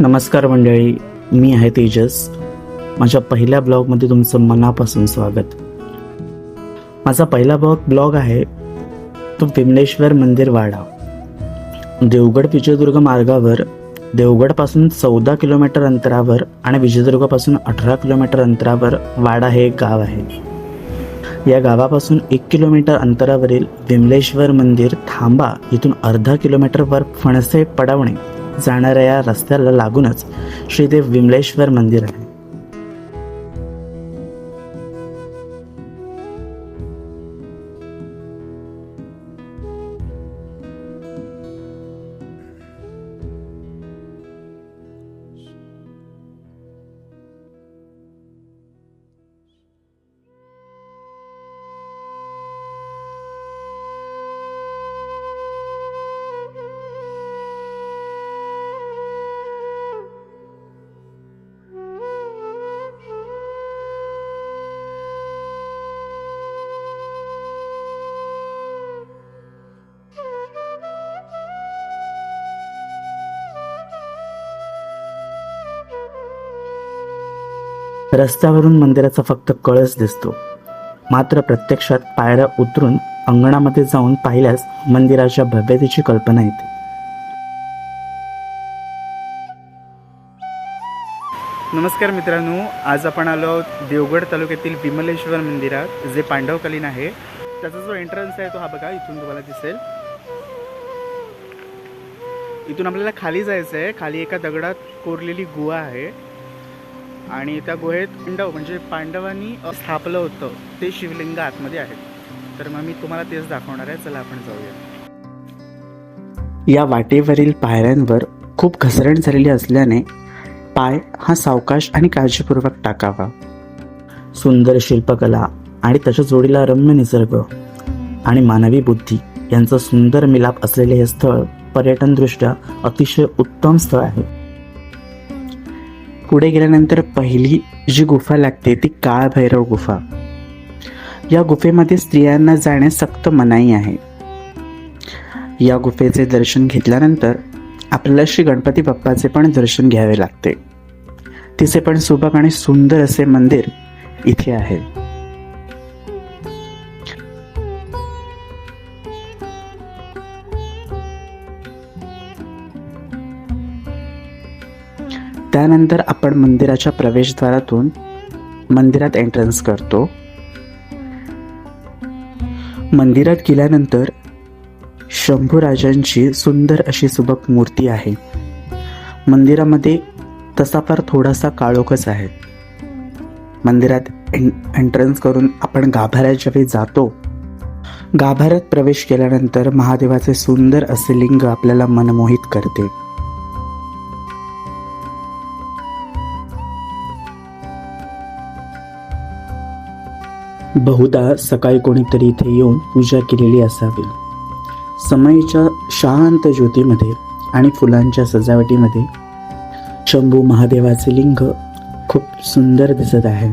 नमस्कार मंडळी मी आहे तेजस. माझ्या पहिल्या ब्लॉगमध्ये तुमचं मनापासून स्वागत. माझा पहिला ब्लॉग ब्लॉग आहे तो विमलेश्वर मंदिर वाडा. देवगड विजयदुर्ग मार्गावर देवगडपासून चौदा किलोमीटर अंतरावर आणि विजयदुर्गपासून अठरा किलोमीटर अंतरावर वाडा हे एक गाव आहे. या गावापासून एक किलोमीटर अंतरावरील विमलेश्वर मंदिर थांबा. इथून अर्धा किलोमीटरवर फणसे पडवणे. जाणाऱ्या या रस्त्याला लागूनच श्रीदेव विमलेश्वर मंदिर आहे. रस्त्यावरून मंदिराचा फक्त कळस दिसतो. मात्र प्रत्यक्षात पायऱ्या उतरून अंगणामध्ये जाऊन पाहिल्यास मंदिराच्या भव्यतेची कल्पना येते. नमस्कार मित्रांनो आज आपण आलो आहोत देवगड तालुक्यातील विमलेश्वर मंदिरात जे पांडवकालीन आहे. त्याचा जो एंट्रन्स आहे तो हा बघा इथून तुम्हाला दिसेल. इथून आपल्याला खाली जायचं आहे खाली एका दगडात कोरलेली गुहा आहे. आणि त्या गुहेत पांडव म्हणजे पांडवांनी स्थापलं होतं. ते शिवलिंग आतमध्ये आहे तर मग मी तुम्हाला तेच दाखवणार आहे. चला आपण जाऊया. या वाटेवरील पायऱ्यांवर खूप घसरण झालेली असल्याने पाय हा सावकाश आणि काळजीपूर्वक टाकावा. सुंदर शिल्पकला आणि त्याच्या जोडीला रम्य निसर्ग आणि मानवी बुद्धी यांचा सुंदर मिलाप असलेले हे स्थळ पर्यटनदृष्ट्या अतिशय उत्तम स्थळ आहे. पुढे गेल्यानंतर पहिली जी गुफा लागते ती काळभैरव गुफा. या गुफेमध्ये स्त्रियांना जाण्यास सक्त मनाई आहे. या गुफेचे दर्शन घेतल्यानंतर आपल्याला श्री गणपती बाप्पाचे पण दर्शन घ्यावे लागते. तिचे पण सुबक आणि सुंदर असे मंदिर इथे आहे. त्यानंतर आपण मंदिराच्या प्रवेशद्वारातून मंदिरात एंट्रन्स करतो. मंदिरात गेल्यानंतर शंभूराजांची सुंदर अशी सुबक मूर्ती आहे. मंदिरामध्ये तसा फार थोडासा काळोखच आहे. मंदिरात एं एंट्रन्स करून आपण गाभाऱ्यात ज्यावेळी जातो. गाभाऱ्यात प्रवेश केल्यानंतर महादेवाचे सुंदर असे लिंग आपल्याला मनमोहित करते. बहुधा सकाळी कोणीतरी इथे येऊन पूजा केलेली असावी. समयीच्या शांत ज्योतीमध्ये आणि फुलांच्या सजावटीमध्ये शंभू महादेवाचे लिंग खूप सुंदर दिसत आहे.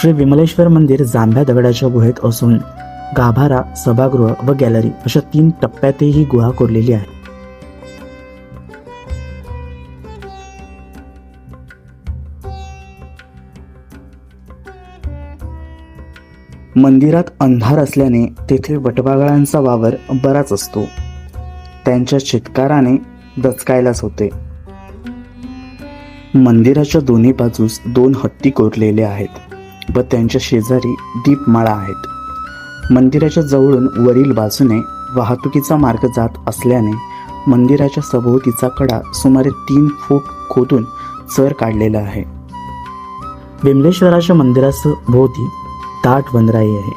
श्री विमलेश्वर मंदिर जांभ्या दगडाच्या गुहेत असून गाभारा सभागृह व गॅलरी अशा तीन टप्प्यातही गुहा कोरलेली आहे. मंदिरात अंधार असल्याने तेथे वटवागळांचा वावर बराच असतो. त्यांच्या चित्काराने दचकायलाच होते. मंदिराच्या दोन्ही बाजूस दोन हत्ती कोरलेले आहेत व त्यांच्या शेजारी दीपमाळा आहेत. मंदिराच्या जवळून वरील बाजूने वाहतुकीचा मार्ग जात असल्याने मंदिराच्या सभोवतीचा कडा सुमारे तीन फूट खोदून चर काढलेला आहे. विमलेश्वराच्या मंदिरास ताट दाट वनराई आहे.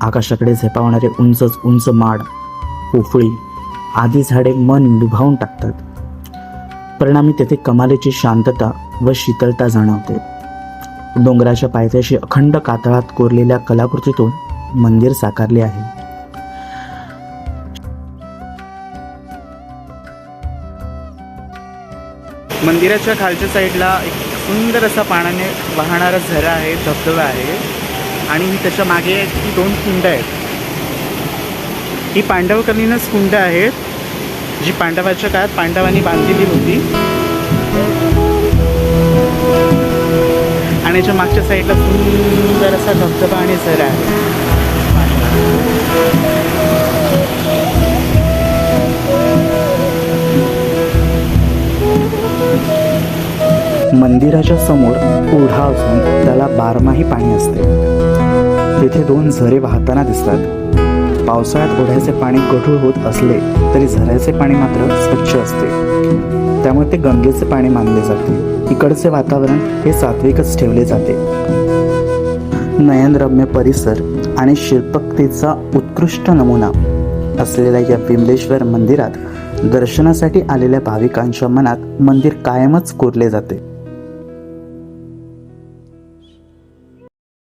आकाशाकडे झेपावणारे उंचच उंच माड पोफळी आदी झाडे मन लुभावून टाकतात. परिणामी तेथे कमालीची शांतता व शीतलता जाणवते. डोंगराच्या पायथ्याशी अखंड कातळात कोरलेल्या कलाकृतीतून मंदिर साकारले आहे. मंदिराच्या खालच्या साईडला एक सुंदर असा पाण्याने वाहणारा झरा आहे धबधबा आहे. आणि ही त्याच्यामागे ही दोन कुंड आहेत. ही पांडवकालीनच कुंड आहेत जी पांडवाच्या काळात पांडवांनी बांधलेली होती. आणि याच्या मागच्या साईडला सुंदर असा धबधबा आणि झरा आहे. मंदिराच्या समोर ओढा असून त्याला बारमाही पाणी असते. तेथे दोन झरे वाहताना दिसतात. पावसाळ्यात ओढ्याचे पाणी गढूळ होत असले तरी झऱ्याचे पाणी मात्र स्वच्छ असते. त्यामुळे ते गंगेचे पाणी मानले जाते. इकडचे वातावरण हे सात्विकच ठेवले जाते. नयनरम्य परिसर आणि शिल्पकतेचा उत्कृष्ट नमुना असलेल्या या विमलेश्वर मंदिरात दर्शनासाठी आलेल्या भाविकांच्या मनात मंदिर कायमच कोरले जाते.